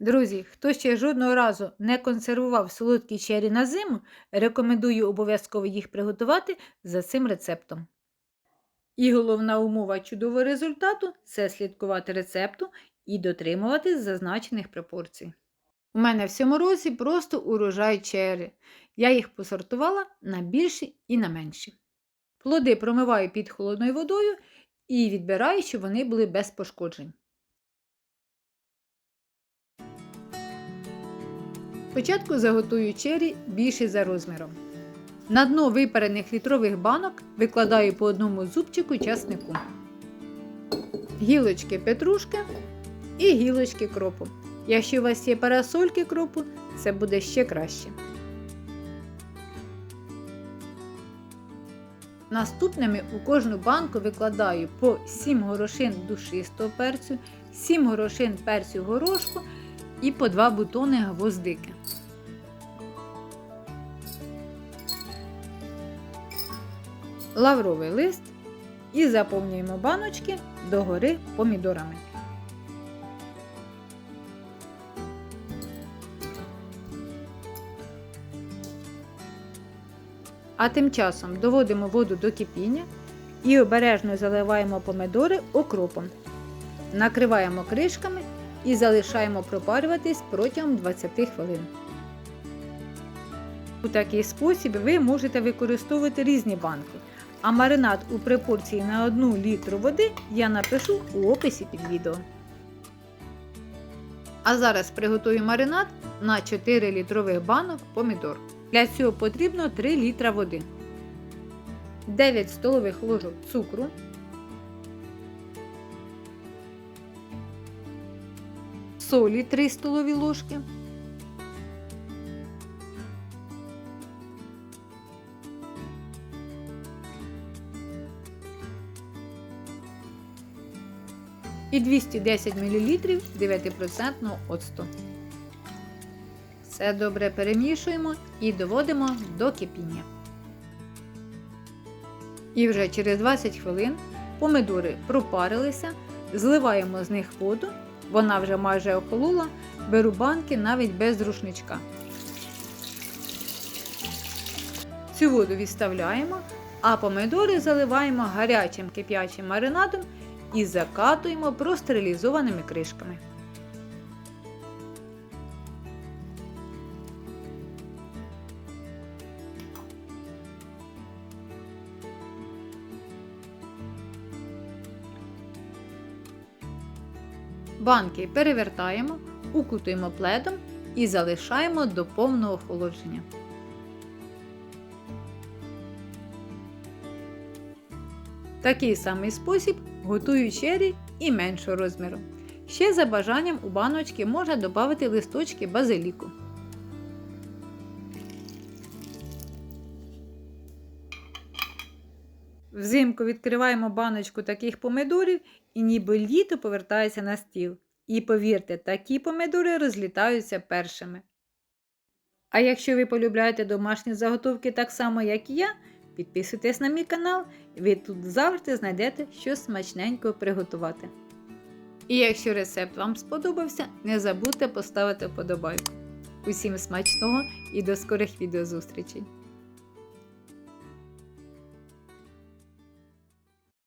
Друзі, хто ще жодного разу не консервував солодкі чері на зиму, рекомендую обов'язково їх приготувати за цим рецептом. І головна умова чудового результату це слідкувати рецепту і дотримуватись зазначених пропорцій. У мене в цьому році просто урожай чері. Я їх посортувала на більші і на менші. Плоди промиваю під холодною водою і відбираю, щоб вони були без пошкоджень. Спочатку заготую чері більші за розміром. На дно випарених літрових банок викладаю по одному зубчику часнику, гілочки петрушки і гілочки кропу. Якщо у вас є парасольки кропу, це буде ще краще. Наступними у кожну банку викладаю по 7 горошин душистого перцю, 7 горошин перцю горошку і по 2 бутони гвоздики. Лавровий лист і заповнюємо баночки догори помідорами. А тим часом доводимо воду до кипіння і обережно заливаємо помидори окропом. Накриваємо кришками і залишаємо пропарюватись протягом 20 хвилин. У такий спосіб ви можете використовувати різні банки, а маринад у пропорції на 1 літру води я напишу у описі під відео. А зараз приготую маринад на 4 літрових банок помідор. Для цього потрібно 3 літра води, 9 столових ложок цукру, солі 3 столові ложки, і 210 мл 9% оцту. Все добре перемішуємо і доводимо до кипіння. І вже через 20 хвилин помидори пропарилися, зливаємо з них воду, вона вже майже охолола, беру банки навіть без рушничка. Цю воду відставляємо, а помидори заливаємо гарячим кип'ячим маринадом і закатуємо простерилізованими кришками. Банки перевертаємо, укутуємо пледом і залишаємо до повного охолодження. Такий самий спосіб готую чері і меншого розміру. Ще за бажанням у баночки можна додати листочки базиліку. Взимку відкриваємо баночку таких помидорів і ніби літо повертається на стіл. І повірте, такі помидори розлітаються першими. А якщо ви полюбляєте домашні заготовки так само, як і я, підписуйтесь на мій канал, ви тут завжди знайдете щось смачненького приготувати. І якщо рецепт вам сподобався, не забудьте поставити вподобайку. Усім смачного і до скорих відеозустрічей!